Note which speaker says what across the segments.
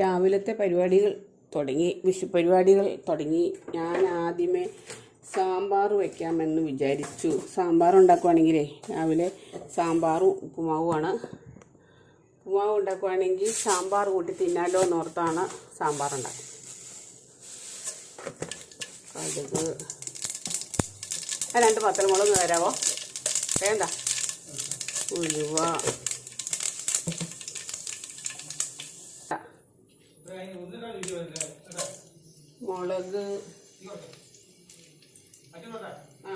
Speaker 1: രാവിലത്തെ പരിപാടികൾ തുടങ്ങി വിഷു പരിപാടികൾ തുടങ്ങി. ഞാൻ ആദ്യമേ സാമ്പാർ വയ്ക്കാമെന്ന് വിചാരിച്ചു. സാമ്പാർ ഉണ്ടാക്കുവാണെങ്കിലേ രാവിലെ സാമ്പാറും ഉപ്പുമാവുമാണ്. ഉപ്പുമാവ് ഉണ്ടാക്കുവാണെങ്കിൽ സാമ്പാർ കൂട്ടി തിന്നാലോ എന്നോർത്താണ് സാമ്പാർ ഉണ്ടാക്കുന്നത് കടുക്. രണ്ട് പത്തരമുളക് തരാവോ? വേണ്ട. ഉലുവ. മുളക്. ആ.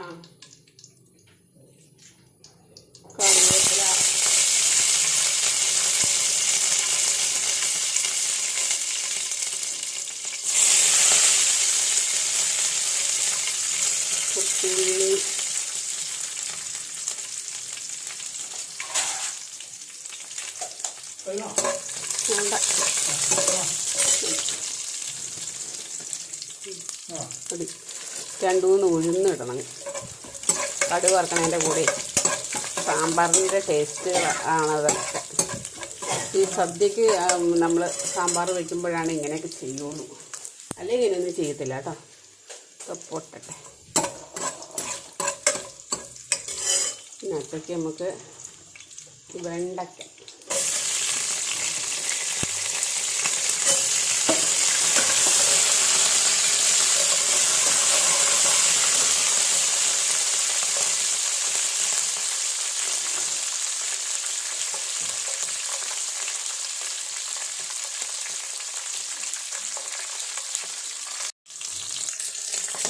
Speaker 1: കറിവേപ്പില. കുത്തുള്ളി വേണ്ട മതി രണ്ടു മൂന്ന് ഉഴുന്ന് ഇടണം കടുക് വറക്കണതിന്റെ കൂടെ സാമ്പാറിന്റെ ടേസ്റ്റ് ആണ് അതൊക്കെ. ഈ സദ്യക്ക് നമ്മൾ സാമ്പാർ വയ്ക്കുമ്പോഴാണ് ഇങ്ങനെയൊക്കെ ചെയ്യുള്ളൂ. അല്ലെങ്കിൽ ഇങ്ങനെയൊന്നും ചെയ്യത്തില്ല കേട്ടോ. ഇപ്പൊ പൊട്ടട്ടെ. ഇതിനകത്തേക്ക് നമുക്ക് വെണ്ടയ്ക്ക.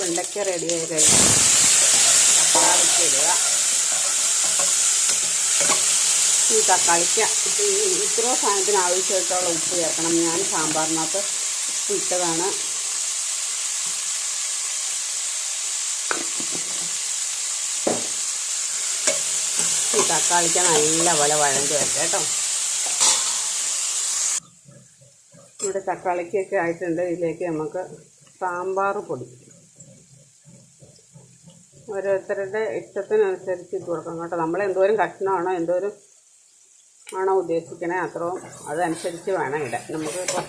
Speaker 1: വെണ്ടയ്ക്ക റെഡിയായി കഴിഞ്ഞു. ഈ തക്കാളിക്ക് ഇത്ര സാധനത്തിന് ആവശ്യമായിട്ടുള്ള ഉപ്പ് ചേർക്കണം. ഞാൻ സാമ്പാറിനകത്ത് ഉപ്പ് ഇട്ടതാണ്. ഈ തക്കാളിക്ക നല്ല പോലെ വഴഞ്ഞു വരട്ടെ കേട്ടോ. ഇവിടെ തക്കാളിക്കൊക്കെ ആയിട്ടുണ്ട്. ഇതിലേക്ക് നമുക്ക് സാമ്പാർ പൊടി. ഓരോരുത്തരുടെ ഇഷ്ടത്തിനനുസരിച്ച് കൊടുക്കാം കേട്ടോ. നമ്മൾ എന്തോരം കഷ്ണമാണോ എന്തോരം ആണോ ഉദ്ദേശിക്കണേ അത്രയും അതനുസരിച്ച് വേണം ഇടാൻ. നമുക്ക് ഇപ്പോൾ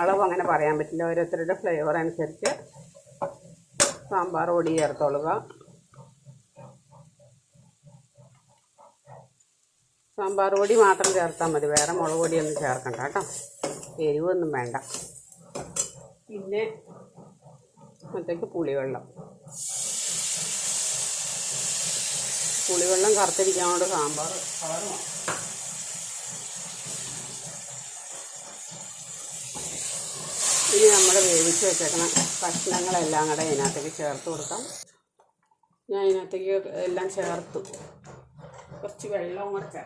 Speaker 1: അളവ് അങ്ങനെ പറയാൻ പറ്റില്ല. ഓരോരുത്തരുടെ ഫ്ലേവർ അനുസരിച്ച് സാമ്പാർ പൊടി ചേർത്തോളുക. സാമ്പാർ പൊടി മാത്രം ചേർത്താൽ മതി. വേറെ മുളക് പൊടിയൊന്നും ചേർക്കണ്ട കേട്ടോ. എരിവൊന്നും വേണ്ട. പിന്നെ അത്തേക്ക് പുളിവെള്ളം. പുളിവെള്ളം കറുത്തിരിക്കാൻ കൊണ്ട് സാമ്പാർ ഇനി നമ്മൾ വേവിച്ച് വെച്ചേക്കണ കഷ്ണങ്ങളെല്ലാം കൂടെ ഇതിനകത്തേക്ക് ചേർത്ത് കൊടുക്കാം. ഞാൻ ഇതിനകത്തേക്ക് എല്ലാം ചേർത്തു. കുറച്ച് വെള്ളവും കൂടെ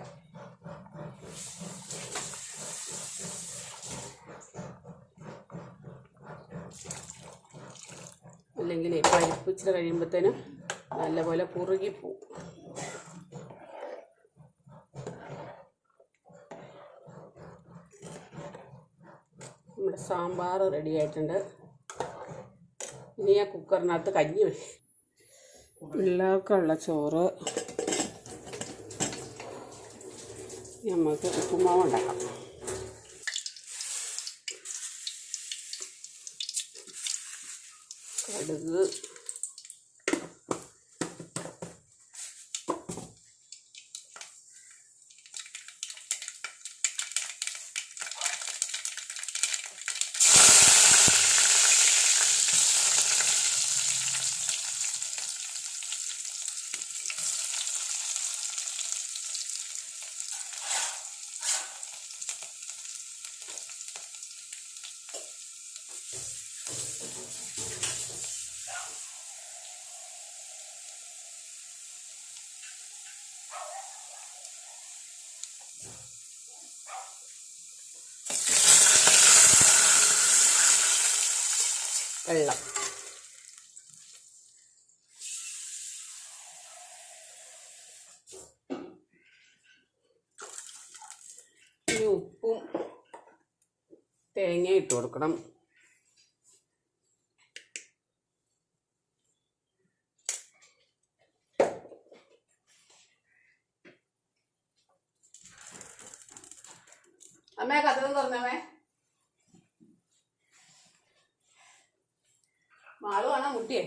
Speaker 1: അല്ലെങ്കിൽ പരിപ്പ് ഇച്ചിരി കഴിയുമ്പോഴത്തേനും നല്ലപോലെ കുറുകിപ്പോവും നമ്മുടെ സാമ്പാർ റെഡി ആയിട്ടുണ്ട്. ഇനി ആ കുക്കറിനകത്ത് കഞ്ഞി പിള്ളേർക്കുള്ള ചോറ്. നമുക്ക് ഉപ്പുമാവ് ഉണ്ടാക്കാം. കടുക്. വെള്ളം. ഉപ്പും തേങ്ങ ഇട്ട് കൊടുക്കണം. മൂത്തവളാ മുട്ടിയേ.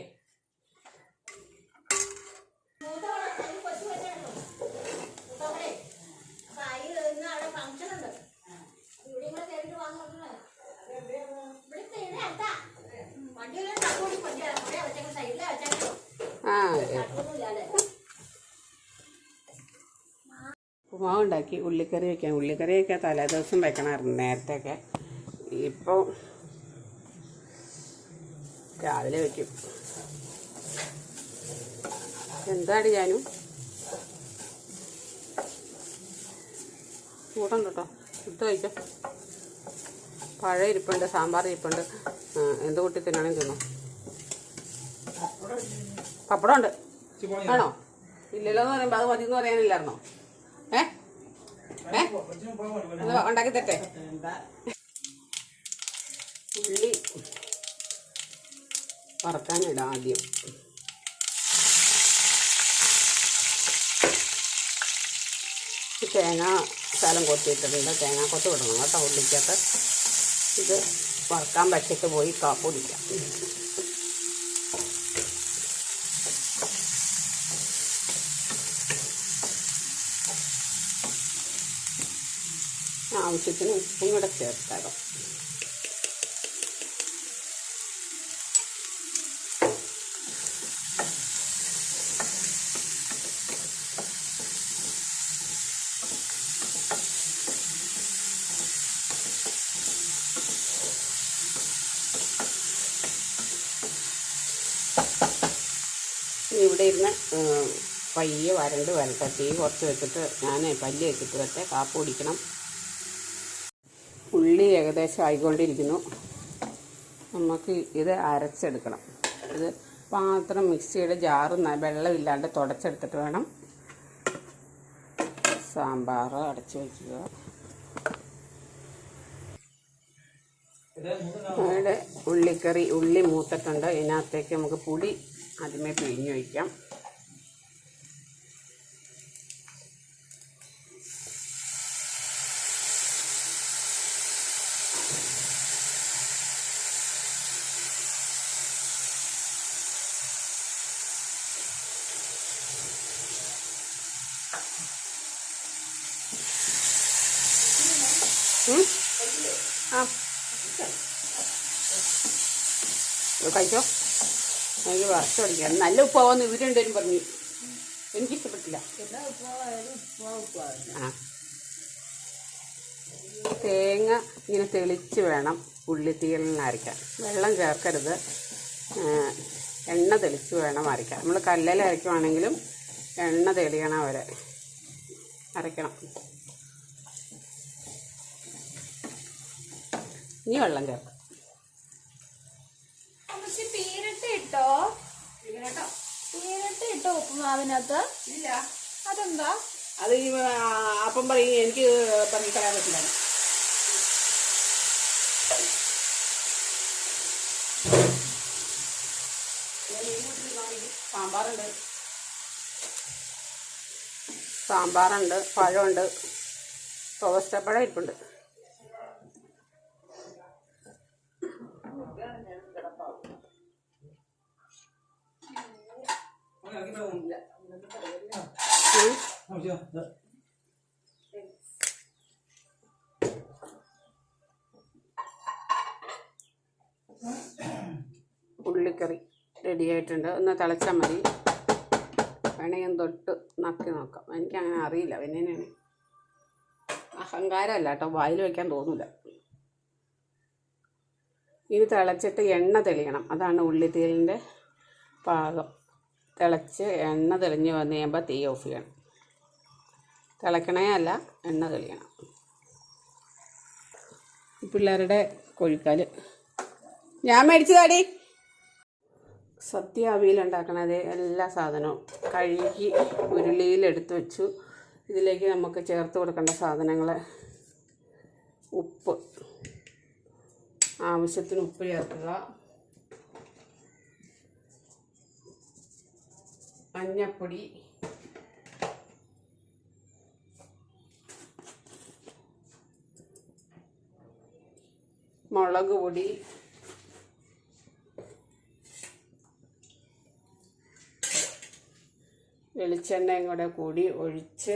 Speaker 1: ആ ഉപ്പുമാവ് ഉണ്ടാക്കി ഉള്ളിക്കറി വയ്ക്കാൻ ഉള്ളിക്കറി വയ്ക്കാൻ തലേ ദിവസം വെക്കണമായിരുന്നു നേരത്തെയൊക്കെ. ഇപ്പോൾ രാവിലെ വയ്ക്കും എന്താണ് ഞാനും? കൂട്ടം കേട്ടോ. ഇത് കഴിച്ചോ. പഴം ഇരിപ്പുണ്ട് സാമ്പാർ ഇരിപ്പുണ്ട്. എന്ത് കൂട്ടി തിന്നണമെങ്കിൽ തിന്നോ പപ്പടം ഉണ്ട് ആണോ? ഇല്ലല്ലോ എന്ന് പറയുമ്പോൾ അത് മതി എന്ന് പറയാനില്ലായിരുന്നോ? ഏ? ഏ? ഉണ്ടാക്കി തരട്ടെ ഉള്ളി വറക്കാനിടാം ആദ്യം. തേങ്ങ സ്ഥലം കൊത്തിയിട്ടുണ്ട് തേങ്ങ കൊത്ത് വിടണം കേട്ടോ ഉള്ളിക്കകത്ത്. ഇത് വറക്കാൻ പറ്റിയിട്ട് പോയി കാപ്പൊടിക്കാം ആവശ്യത്തിന് ഉപ്പും കൂടെ ചേർത്താലോ. ഇവിടെ ഇരുന്ന് പയ്യെ വരണ്ട് വരട്ടെ. തീ കുറച്ച് വെച്ചിട്ട് ഞാൻ പല്ല് വെച്ചിട്ട് വരട്ടെ. കാപ്പ് കുടിക്കണം. ഉള്ളി ഏകദേശം ആയിക്കൊണ്ടിരിക്കുന്നു. നമുക്ക് ഇത് അരച്ചെടുക്കണം. ഇത് പാത്രം മിക്സിയുടെ ജാറ് വെള്ളമില്ലാണ്ട് തുടച്ചെടുത്തിട്ട് വേണം. സാമ്പാർ അടച്ച് വയ്ക്കുക ഇവിടെ ഉള്ളിക്കറി ഉള്ളി മൂത്തിട്ടുണ്ട്. ഇതിനകത്തേക്ക് നമുക്ക് പുളി ആദ്യമേ പിഴിഞ്ഞ് വയ്ക്കാം ഉം? ആ ഇത് കഴിച്ചോ എനിക്ക് വറുത്ത് നല്ല ഉപ്പാവെന്ന് ഇവർ രണ്ടുപേരും പറഞ്ഞു. എനിക്കിഷ്ടപ്പെട്ടില്ല. ആ. തേങ്ങ ഇങ്ങനെ തെളിച്ച് വേണം ഉള്ളിത്തീയലിന് അരയ്ക്കാൻ. വെള്ളം ചേർക്കരുത്. എണ്ണ തെളിച്ച് വേണം അരയ്ക്കാൻ. നമ്മൾ കല്ലിൽ അരയ്ക്കുവാണെങ്കിലും എണ്ണ തെളിയണം വരെ അരയ്ക്കണം. ഇനി വെള്ളം ചേർക്കാം.
Speaker 2: അമ്മച്ചി പേരിട്ട് ഇട്ടോ? പേരിട്ട്. ഇട്ടോ ഉപ്പുമാവിനകത്ത്?
Speaker 1: ഇല്ല.
Speaker 2: അതെന്താ?
Speaker 1: അത് ഈ അപ്പം പറയും എനിക്ക് പറഞ്ഞു തരാൻ പറ്റില്ല സാമ്പാറുണ്ട്. സാമ്പാറുണ്ട് പഴമുണ്ട് റോസ്റ്റപ്പഴം ഇരിപ്പുണ്ട്. ഉള്ളിക്കറി റെഡി ആയിട്ടുണ്ട്. ഒന്ന് തിളച്ചാൽ മതി. വേണമെങ്കിൽ തൊട്ട് നക്കി നോക്കാം. എനിക്കങ്ങനെ അറിയില്ല. പിന്നെയാണ് അഹങ്കാരമല്ല കേട്ടോ. വായിൽ വയ്ക്കാൻ തോന്നില്ല ഇത് തിളച്ചിട്ട് എണ്ണ തെളിയണം. അതാണ് ഉള്ളിത്തീലിന്റെ പാകം. തിളച്ച് എണ്ണ തെളിഞ്ഞ് വന്ന് കഴിയുമ്പോൾ തീ ഓഫ് ചെയ്യണം. തിളക്കണേ അല്ല എണ്ണ തെളിയണം. പിള്ളേരുടെ കോഴിക്കാൽ. ഞാൻ മേടിച്ചതാടി. സദ്യ അവിയൽ ഉണ്ടാക്കണത് എല്ലാ സാധനവും കഴുകി ഉരുളിയിലെടുത്ത് വെച്ചു. ഇതിലേക്ക് നമുക്ക് ചേർത്ത് കൊടുക്കേണ്ട സാധനങ്ങൾ ഉപ്പ്. ആവശ്യത്തിന് ഉപ്പ് ചേർക്കുക. മഞ്ഞപ്പൊടി. മുളക് പൊടി. വെളിച്ചെണ്ണയും കൂടെ കൂടി ഒഴിച്ച്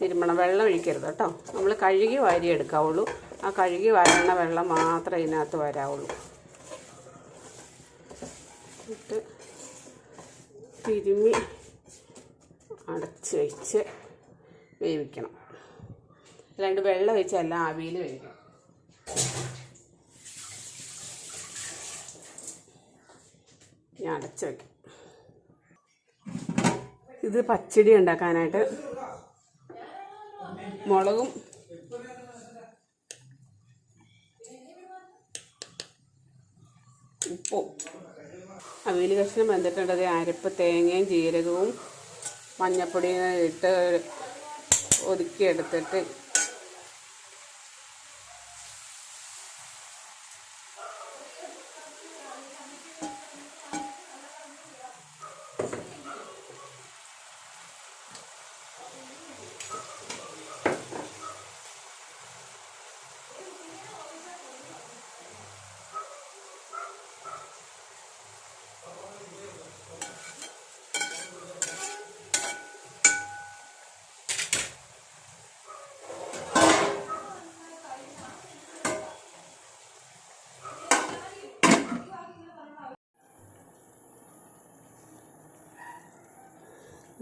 Speaker 1: തിരുമണം. വെള്ളം ഒഴിക്കരുത് കേട്ടോ. നമ്മൾ കഴുകി വാരി എടുക്കാവുള്ളൂ. ആ കഴുകി വാരണ വെള്ളം മാത്രമേ ഇതിനകത്ത് വരാവുള്ളൂ. എന്നിട്ട് തിരുമ്മി അടച്ച് വെച്ച് വേവിക്കണം. അല്ലാണ്ട് വെള്ളം ഒഴിച്ചല്ല ആവിയിൽ വേവിക്കണം ഞാൻ അടച്ച് വയ്ക്കും ഇത് പച്ചടി ഉണ്ടാക്കാനായിട്ട് മുളകും ഉപ്പും അവിയൽ കഷ്ണം വെന്തിട്ടുണ്ടത് അരപ്പ് തേങ്ങയും ജീരകവും മഞ്ഞപ്പൊടിയും ഇട്ട് ഒതുക്കിയെടുത്തിട്ട്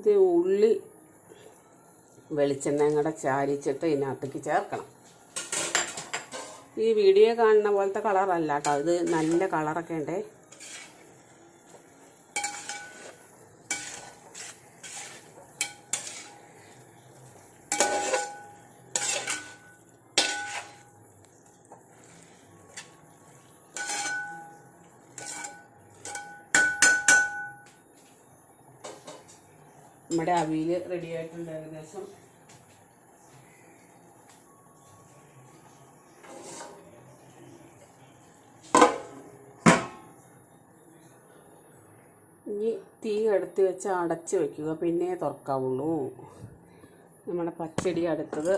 Speaker 1: ഇത് ഉള്ളി വെളിച്ചെണ്ണയും കൂടെ ചാലിച്ചിട്ട് ഇതിനകത്തേക്ക് ചേർക്കണം. ഈ വീഡിയോ കാണുന്ന പോലത്തെ കളറല്ല കേട്ടോ. ഇത് നല്ല കളറൊക്കെ ഉണ്ടേ. നമ്മുടെ അവിയിൽ റെഡി ആയിട്ടുണ്ട് ഏകദേശം ഇനി തീ എടുത്ത് വെച്ച് അടച്ച് വെക്കുക. പിന്നെ തുറക്കാവുള്ളൂ. നമ്മുടെ പച്ചടി അടുത്തത്.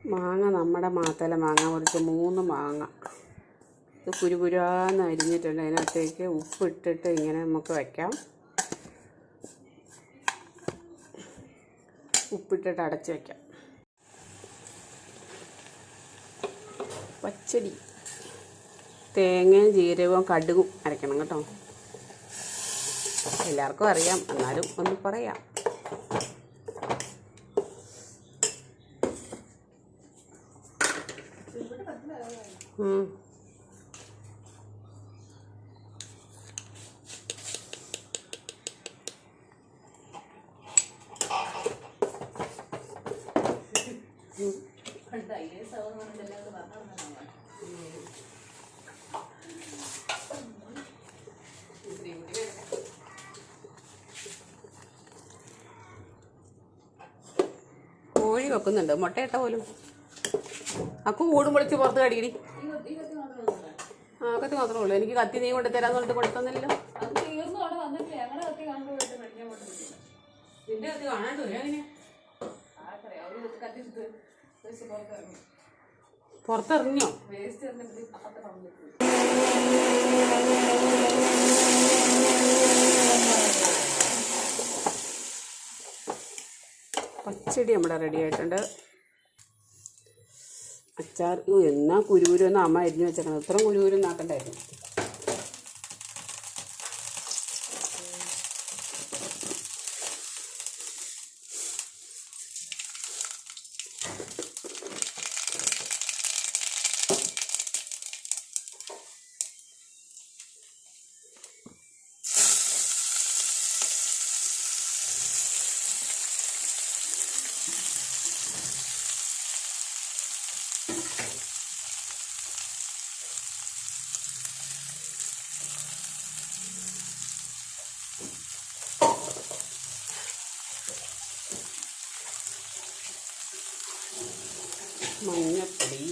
Speaker 1: മാങ്ങ നമ്മുടെ മാത്തല മാങ്ങ. പൊടിച്ച് മൂന്ന് മാങ്ങ. ഇത് കുരുകുരാന്ന് അരിഞ്ഞിട്ടുണ്ട്. അതിനകത്തേക്ക് ഉപ്പിട്ടിട്ട് ഇങ്ങനെ നമുക്ക് വയ്ക്കാം ഉപ്പിട്ടിട്ട് അടച്ച് വയ്ക്കാം പച്ചടി. തേങ്ങയും ജീരകവും കടുകും അരയ്ക്കണം കേട്ടോ. എല്ലാവർക്കും അറിയാം. എന്നാലും ഒന്ന് പറയാം. വെക്കുന്നുണ്ട്. മുട്ടയിട്ട പോലും. അക്കു കൂടും പൊളിച്ച് പുറത്ത് കടിക്കടി ആ കത്തി മാത്രമേ ഉള്ളൂ. എനിക്ക് കത്തി നീ കൊണ്ട് തരാന്ന് പറഞ്ഞിട്ട് കൊടുത്തന്നല്ലോ
Speaker 2: പുറത്തെറിഞ്ഞോ തീർന്നു അവിടെ വന്നിട്ടില്ല ഞങ്ങളുടെ കത്തി കാണുമ്പോൾ പോയിട്ട് മേടിക്കാൻ പോയിട്ടില്ല
Speaker 1: നിന്റെ കത്തി കാണാണ്ടോ അങ്ങനെ
Speaker 2: ആർക്കറിയാം അവർ കത്തി എടുത്ത് വെച്ച് പുറത്തിറങ്ങി
Speaker 1: പുറത്തിറങ്ങിയോ
Speaker 2: വേസ്റ്റ് എന്നിട്ട് അപ്പത്തെ പറഞ്ഞിട്ട്
Speaker 1: പച്ചടി നമ്മുടെ റെഡി ആയിട്ടുണ്ട്. അച്ചാർ എന്നാ കുരുകുരു എന്ന് അമ്മ അരിഞ്ഞു വെച്ചേക്കണം ഇത്ര കുരുകുരു നാക്കണ്ടായിരുന്നു മഞ്ഞപ്പൊടി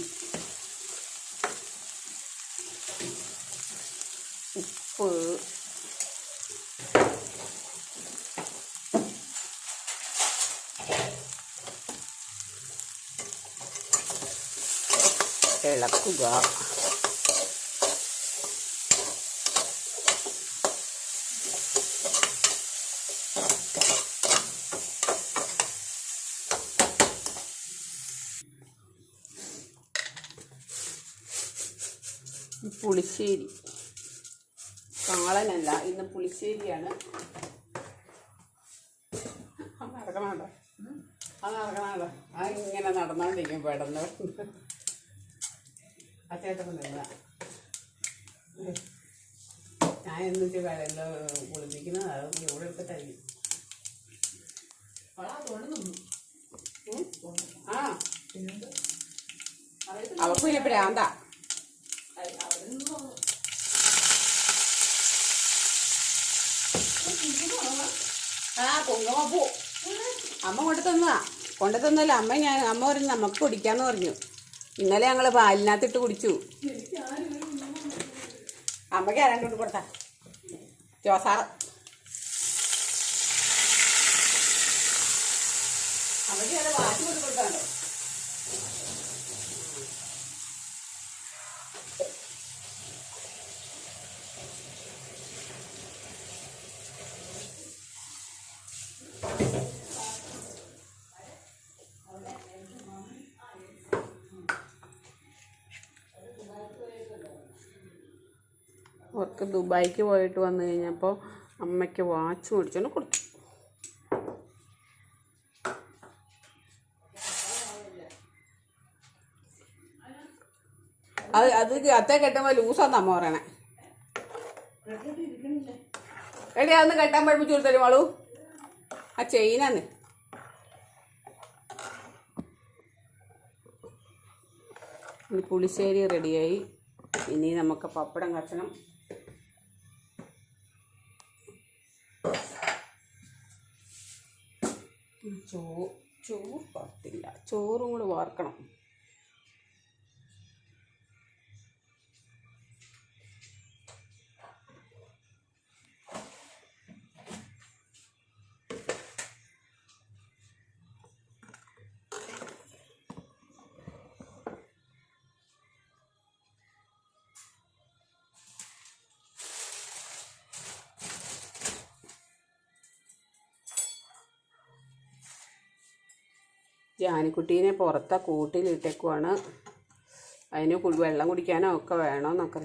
Speaker 1: ഉപ്പ് ഇളക്കുക ഈ പുളിശ്ശേരി. കാളനല്ല ഇന്ന് പുളിശ്ശേരിയാണ്. അത് നടക്കണോ അത് നടക്കണോ അത് ഇങ്ങനെ നടന്നുകൊണ്ടിരിക്കും പെടന്ന് ഞാൻ എന്നിട്ട് വെള്ളം കുളിപ്പിക്കുന്നത് അത് ഇവിടെ എടുത്തിട്ടായിരിക്കും അവർക്ക് പിന്നെ പ്രാന്താ. ആ അമ്മ കൊണ്ടു തന്നതാ. കൊണ്ടു തന്നല്ല അമ്മ ഞാൻ അമ്മ പറഞ്ഞു നമുക്ക് കുടിക്കാന്ന് പറഞ്ഞു. ഇന്നലെ ഞങ്ങൾ പാലിനകത്തിട്ട് കുടിച്ചു. അമ്മയ്ക്ക് ആരാണ്ട് കൊടുത്താ. ജോസാറ് അമ്മയ്ക്ക് അത് വാശി കൊണ്ട് കൊടുക്കാണ്ടോ അവർക്ക് ദുബായിക്ക് പോയിട്ട് വന്നു കഴിഞ്ഞപ്പോൾ അമ്മയ്ക്ക് വാച്ച് മേടിച്ചോണ്ട് കൊടുത്തു. അത് അത് അത്തേ കെട്ടുമ്പോൾ ലൂസാന്ന് അമ്മ പറയണേ. എടി അതൊന്ന് കെട്ടാൻ പഠിപ്പിച്ചു കൊടുത്തരും വളു ആ ചെയിനാന്ന്. പുളിശ്ശേരി റെഡിയായി. ഇനി നമുക്ക് പപ്പടം കച്ചണം ചോ ചോറ് പറ്റില്ല ചോറും കൂടെ വാർക്കണം. ജാനിക്കുട്ടീനെ പുറത്തെ കൂട്ടിലിട്ടേക്കുവാണ്. അതിന് വെള്ളം കുടിക്കാനോ ഒക്കെ വേണമെന്നൊക്കെ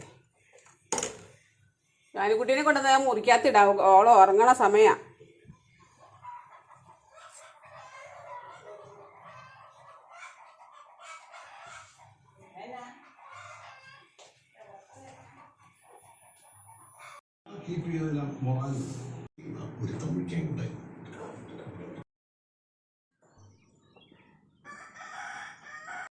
Speaker 1: ജാനിക്കുട്ടീനെ കൊണ്ടുവന്ന് മുറിക്കകത്തിടാം ഓളം ഉറങ്ങണ സമയമാണ്